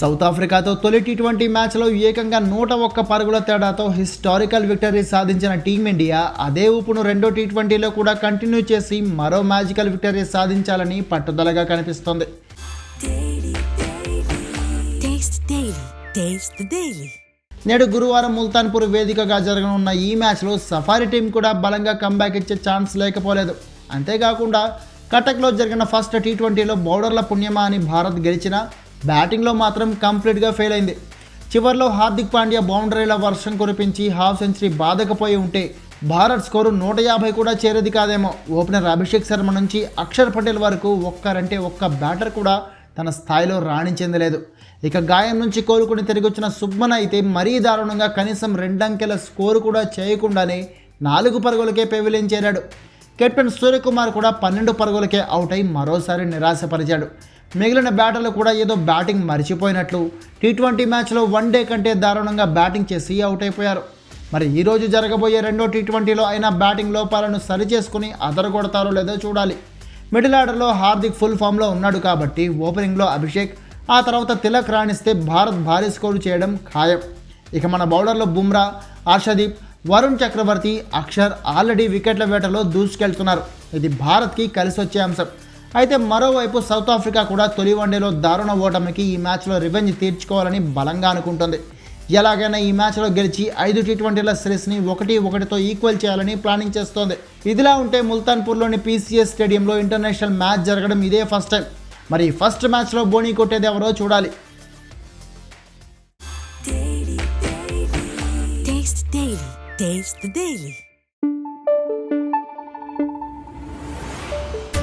South ఆఫ్రికాతో తొలి tea twenty మ్యాచ్లో ఏకంగా నూట ఒక్క పరుగుల తేడాతో హిస్టారికల్ విక్టరీ సాధించిన టీమిండియా అదే ఊపును రెండో టీ ట్వంటీలో కూడా కంటిన్యూ చేసి మరో మ్యాజికల్ విక్టరీ సాధించాలని పట్టుదలగా కనిపిస్తోంది. నేడు గురువారం ముల్తాన్పూర్ వేదికగా జరగనున్న ఈ మ్యాచ్లో సఫారీ టీం కూడా బలంగా కంబ్యాక్ ఇచ్చే ఛాన్స్ లేకపోలేదు. అంతేకాకుండా కటక్లో జరిగిన ఫస్ట్ టీ ట్వంటీలో బౌలర్ల పుణ్యమా అని భారత్ గెలిచిన బ్యాటింగ్లో మాత్రం కంప్లీట్గా ఫెయిల్ అయింది. చివర్లో హార్దిక్ పాండ్యా బౌండరీల వర్షం కురిపించి హాఫ్ సెంచరీ బాధకపోయి ఉంటే భారత్ స్కోరు నూట యాభై కూడా చేరేది కాదేమో. ఓపెనర్ అభిషేక్ శర్మ నుంచి అక్షర్ పటేల్ వరకు ఒక్కరంటే ఒక్క బ్యాటర్ కూడా తన స్థాయిలో రాణించింది లేదు. ఇక గాయం నుంచి కోలుకుని తిరిగి వచ్చిన సుబ్మన్ అయితే మరీ దారుణంగా కనీసం రెండంకెల స్కోరు కూడా చేయకుండానే నాలుగు పరుగులకే పెవిలియన్ చేరాడు. కెప్టెన్ సూర్యకుమార్ కూడా పన్నెండు పరుగులకే అవుట్ అయి మరోసారి నిరాశపరిచాడు. మిగిలిన బ్యాటర్లు కూడా ఏదో బ్యాటింగ్ మర్చిపోయినట్లు. టీ ట్వంటీ మ్యాచ్లో వన్ డే కంటే దారుణంగా బ్యాటింగ్ చేసి అవుట్ అయిపోయారు. మరి ఈరోజు జరగబోయే రెండో టీ ట్వంటీలో అయినా బ్యాటింగ్ లోపాలను సరిచేసుకుని అదరగొడతారో లేదో చూడాలి. మిడిల్ ఆర్డర్లో హార్దిక్ ఫుల్ ఫామ్లో ఉన్నాడు కాబట్టి ఓపెనింగ్లో అభిషేక్ ఆ తర్వాత తిలక్ రాణిస్తే భారత్ భారీ స్కోరు చేయడం ఖాయం. ఇక మన బౌలర్లో బుమ్రా ఆర్షదీప్ వరుణ్ చక్రవర్తి అక్షర్ ఆల్రెడీ వికెట్ల వేటలో దూసుకెళ్తున్నారు. ఇది భారత్కి కలిసి వచ్చే అంశం. అయితే మరోవైపు సౌత్ ఆఫ్రికా కూడా తొలి వన్డేలో దారుణ ఓటమికి ఈ మ్యాచ్లో రివెంజ్ తీర్చుకోవాలని బలంగా అనుకుంటుంది. ఎలాగైనా ఈ మ్యాచ్లో గెలిచి ఐదు టీ ట్వంటీల సిరీస్ని ఒకటి ఒకటితో ఈక్వల్ చేయాలని ప్లానింగ్ చేస్తోంది. ఇదిలా ఉంటే ముల్తాన్పూర్లోని పీసీఎస్ స్టేడియంలో ఇంటర్నేషనల్ మ్యాచ్ జరగడం ఇదే ఫస్ట్ టైం. మరి ఫస్ట్ మ్యాచ్లో బోనీ కొట్టేది ఎవరో చూడాలి. Taste the Daily. Taste the Daily.